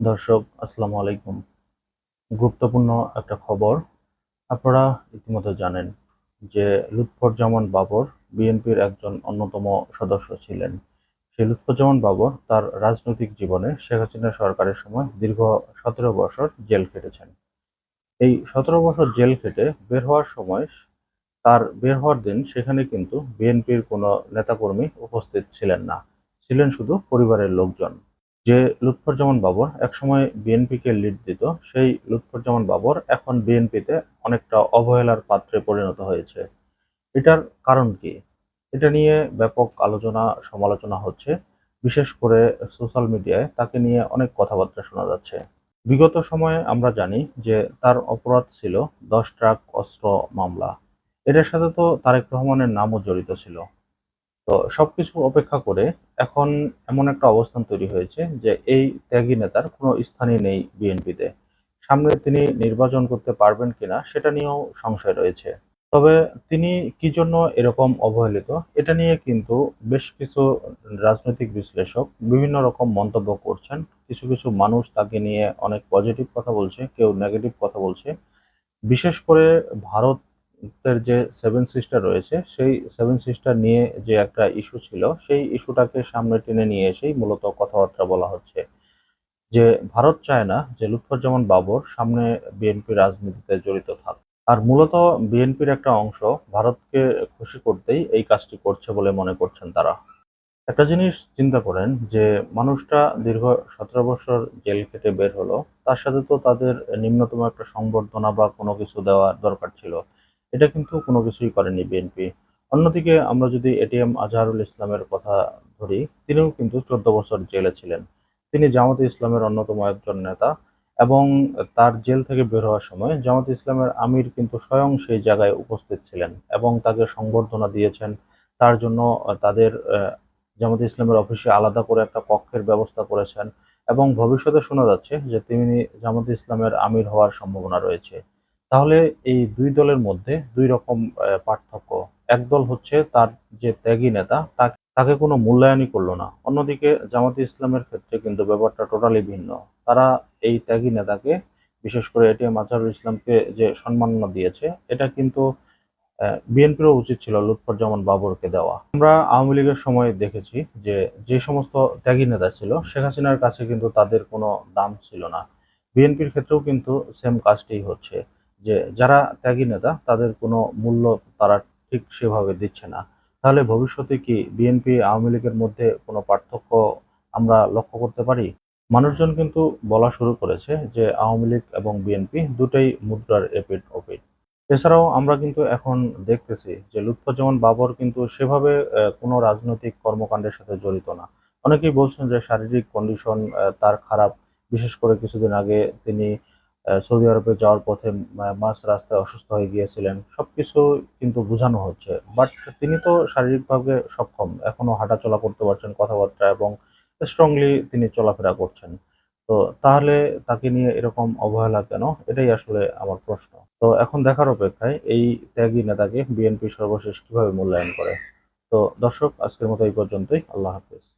দর্শক, আসসালামু আলাইকুম। গুরুত্বপূর্ণ একটা খবর, আপনারা ইতিমধ্যে জানেন যে লুৎফরজামান বাবর বিএনপির একজন অন্যতম সদস্য ছিলেন। সেই লুৎফরজামান বাবর তার রাজনৈতিক জীবনে শেখ হাসিনা সরকারের সময় দীর্ঘ সতেরো বছর জেল খেটেছেন। এই সতেরো বছর জেল খেটে বের হওয়ার সময় তার বের হওয়ার দিন সেখানে কিন্তু বিএনপির কোনো নেতাকর্মী উপস্থিত ছিলেন না। ছিলেন শুধু পরিবারের লোকজন। যে লুৎফরজামান বাবর একসময় বিএনপিকে লিড দিত, সেই লুৎফরজামান বাবর এখন বিএনপিতে অনেকটা অবহেলার পাত্রে পরিণত হয়েছে। এটার কারণ কি? এটা নিয়ে ব্যাপক আলোচনা, সমালোচনা হচ্ছে। বিশেষ করে সোশ্যাল মিডিয়ায় তাকে নিয়ে অনেক কথাবার্তা শোনা যাচ্ছে। বিগত সময়ে আমরা জানি যে তার অপরাধ ছিল দশ ট্রাক অস্ত্র মামলা। এটার সাথে তো তারেক রহমানের নামও জড়িত ছিল। তো সবকিছু অপেক্ষা করে এখন এমন একটা অবস্থান তৈরি হয়েছে যে এই ত্যাগী নেতার কোনো স্থানই নেই বিএনপিতে। সামনে তিনি নির্বাচন করতে পারবেন কিনা সেটা নিয়েও সংশয় রয়েছে। তবে তিনি কি জন্য এরকম অবহেলিত, এটা নিয়ে কিন্তু বেশ কিছু রাজনৈতিক বিশ্লেষক বিভিন্ন রকম মন্তব্য করছেন। কিছু কিছু মানুষ তাকে নিয়ে অনেক পজিটিভ কথা বলছে, কেউ নেগেটিভ কথা বলছে। বিশেষ করে ভারতের যে সেভেন সিস্টার রয়েছে, সেই সেভেন সিস্টার নিয়ে যে একটা ইস্যু ছিল, সেই ইস্যুটাকে সামনে টেনে নিয়ে এসেই মূলত কথাবার্তা বলা হচ্ছে যে ভারত চায় না যে লুৎফরজামান বাবর সামনে বিএনপি রাজনীতিতে জড়িত থাক। আর মূলত বিএনপির একটা অংশ ভারতকে খুশি করতেই এই কাজটি করছে বলে মনে করছেন তারা। একটা জিনিস চিন্তা করেন যে মানুষটা দীর্ঘ সতেরো বছর জেল খেটে বের হলো, তার সাথে তো তাদের নিম্নতম একটা সংবর্ধনা বা কোনো কিছু দেওয়ার দরকার ছিল। এটা কিন্তু কোনো কিছুই করেনি বিএনপি। অন্যদিকে আমরা যদি এটিএম আজহারুল ইসলামের কথা ধরি, তিনিও কিন্তু চোদ্দ বছর জেলে ছিলেন। তিনি জামাতে ইসলামের অন্যতম একজন নেতা এবং তার জেল থেকে বের হওয়ার সময় জামাতে ইসলামের আমির কিন্তু স্বয়ং সেই জায়গায় উপস্থিত ছিলেন এবং তাকে সংবর্ধনা দিয়েছেন। তার জন্য তাদের জামাত ইসলামের অফিসে আলাদা করে একটা কক্ষের ব্যবস্থা করেছেন এবং ভবিষ্যতে শোনা যাচ্ছে যে তিনি জামাতে ইসলামের আমির হওয়ার সম্ভাবনা রয়েছে। তাহলে এই দুই দলের মধ্যে দুই রকম পার্থক্য। এক দল হচ্ছে তার যে ত্যাগী নেতা, তাকে কোনো মূল্যায়নই করল না। অন্যদিকে জামাতে ইসলামের ক্ষেত্রে কিন্তু ব্যাপারটা টোটালি ভিন্ন। তারা এই ত্যাগী নেতাকে, বিশেষ করে এটিএম আজহারুল ইসলামকে যে সম্মাননা দিয়েছে, এটা কিন্তু বিএনপিরও উচিত ছিল লুৎফরজামান বাবরকে দেওয়া। আমরা আওয়ামী লীগের সময় দেখেছি যে যে সমস্ত ত্যাগী নেতা ছিল, শেখ হাসিনার কাছে কিন্তু তাদের কোনো দাম ছিল না। বিএনপির ক্ষেত্রেও কিন্তু সেম কাজটাই হচ্ছে। যে যারা ত্যাগী নেতা, তাদের কোনো মূল্য তারা ঠিক সেভাবে দিচ্ছে না। তাহলে ভবিষ্যতে কি বিএনপি আওয়ামী লীগের মধ্যে কোনো পার্থক্য আমরা লক্ষ্য করতে পারি? মানুষজন কিন্তু বলা শুরু করেছে যে আওয়ামী লীগ এবং বিএনপি দুটোই মুদ্রার এপিট ওপিট এছাড়াও আমরা কিন্তু এখন দেখতেছি যে লুৎফুজ্জামান বাবর কিন্তু সেভাবে কোনো রাজনৈতিক কর্মকাণ্ডের সাথে জড়িত না। অনেকেই বলছেন যে শারীরিক কন্ডিশন তার খারাপ। বিশেষ করে কিছুদিন আগে তিনি সৌদি আরবে যাওয়ার পথে মাঝ রাস্তায় অসুস্থ হয়ে গিয়েছিলেন। সবকিছু কিন্তু বোঝানো হচ্ছে। বাট তিনি তো শারীরিকভাবে সক্ষম, এখনও হাঁটাচলা করতে পারছেন, কথাবার্তা এবং স্ট্রংলি তিনি চলাফেরা করছেন। তো তাহলে তাকে নিয়ে এরকম অবহেলা কেন? এটাই আসলে আমার প্রশ্ন। তো এখন দেখার অপেক্ষায় এই ত্যাগী নেতাকে বিএনপি সর্বশেষ কীভাবে মূল্যায়ন করে? তো দর্শক, আজকের মতো এই পর্যন্তই। আল্লাহ হাফেজ।